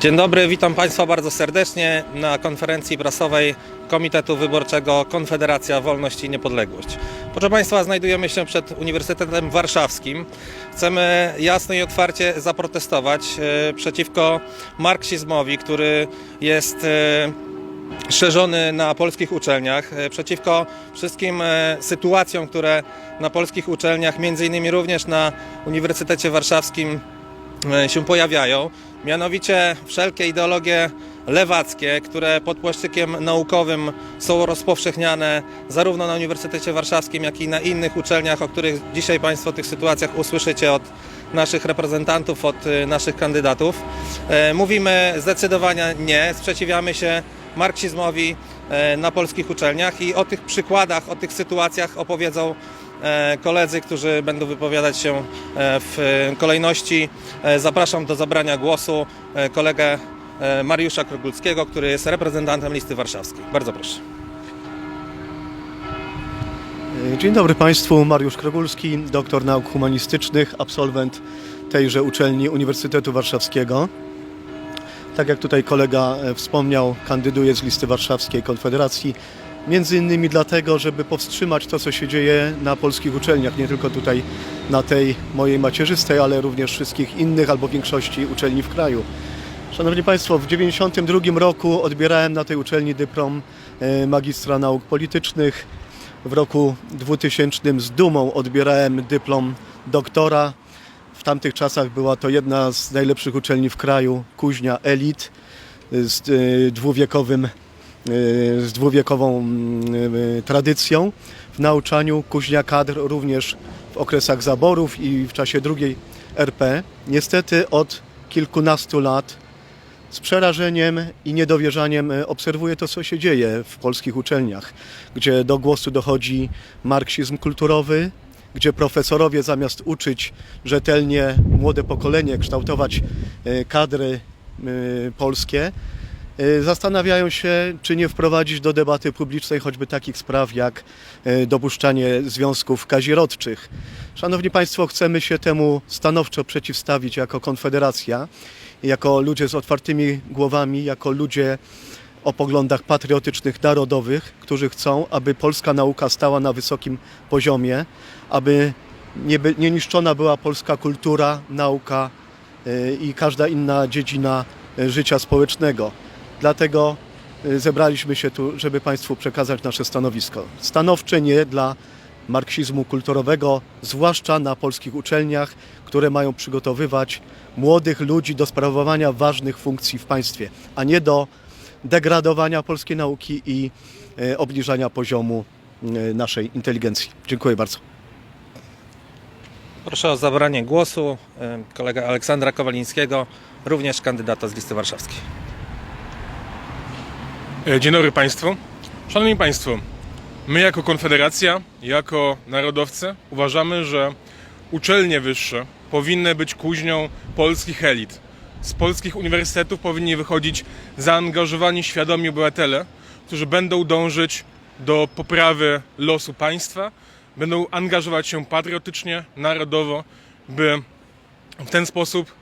Dzień dobry, witam Państwa bardzo serdecznie na konferencji prasowej Komitetu Wyborczego Konfederacja Wolność i Niepodległość. Proszę Państwa, znajdujemy się przed Uniwersytetem Warszawskim. Chcemy jasno i otwarcie zaprotestować e, przeciwko marksizmowi, który jest e, szerzony na polskich uczelniach, e, przeciwko wszystkim sytuacjom, które na polskich uczelniach, między innymi również na Uniwersytecie Warszawskim się pojawiają. Mianowicie wszelkie ideologie lewackie, które pod płaszczykiem naukowym są rozpowszechniane zarówno na Uniwersytecie Warszawskim, jak i na innych uczelniach, o których dzisiaj Państwo w tych sytuacjach usłyszycie od naszych reprezentantów, od y, naszych kandydatów. E, Mówimy zdecydowanie nie, sprzeciwiamy się marksizmowi e, na polskich uczelniach i o tych przykładach, o tych sytuacjach opowiedzą koledzy, którzy będą wypowiadać się e, w e, kolejności. E, Zapraszam do zabrania głosu e, kolegę e, Mariusza Krogulskiego, który jest reprezentantem listy warszawskiej. Bardzo proszę. Dzień dobry Państwu, Mariusz Krogulski, doktor nauk humanistycznych, absolwent tejże uczelni Uniwersytetu Warszawskiego. Tak jak tutaj kolega e, wspomniał, kandyduję z listy Warszawskiej Konfederacji, między innymi dlatego, żeby powstrzymać to, co się dzieje na polskich uczelniach, nie tylko tutaj na tej mojej macierzystej, ale również wszystkich innych albo większości uczelni w kraju. Szanowni Państwo, w 1992 roku odbierałem na tej uczelni dyplom e, magistra nauk politycznych. W roku 2000 z dumą odbierałem dyplom doktora. W tamtych czasach była to jedna z najlepszych uczelni w kraju, Kuźnia Elit, z e, dwuwiekowym, z dwuwiekową mm, e, tradycją w nauczaniu. Kuźnia kadr również w okresach zaborów i w czasie II RP. Niestety od kilkunastu lat z przerażeniem i niedowierzaniem e, obserwuję to, co się dzieje w polskich uczelniach, gdzie do głosu dochodzi marksizm kulturowy, gdzie profesorowie zamiast uczyć rzetelnie młode pokolenie, kształtować kadry polskie, zastanawiają się, czy nie wprowadzić do debaty publicznej choćby takich spraw jak e, dopuszczanie związków kazirodczych. Szanowni Państwo, chcemy się temu stanowczo przeciwstawić jako Konfederacja, jako ludzie z otwartymi głowami, jako ludzie o poglądach patriotycznych, narodowych, którzy chcą, aby polska nauka stała na wysokim poziomie, aby nie, nie niszczona była polska kultura, nauka y, i każda inna dziedzina życia społecznego. Dlatego y, zebraliśmy się tu, żeby Państwu przekazać nasze stanowisko. Stanowcze nie dla marksizmu kulturowego, zwłaszcza na polskich uczelniach, które mają przygotowywać młodych ludzi do sprawowania ważnych funkcji w państwie, a nie do degradowania polskiej nauki i e, obniżania poziomu e, naszej inteligencji. Dziękuję bardzo. Proszę o zabranie głosu kolegę Aleksandra Kowalińskiego, również kandydata z listy warszawskiej. E, Dzień dobry Państwu. Szanowni Państwo, my jako Konfederacja, jako narodowcy uważamy, że uczelnie wyższe powinny być kuźnią polskich elit. Z polskich uniwersytetów powinni wychodzić zaangażowani, świadomi obywatele, którzy będą dążyć do poprawy losu państwa, będą angażować się patriotycznie, narodowo, by w ten sposób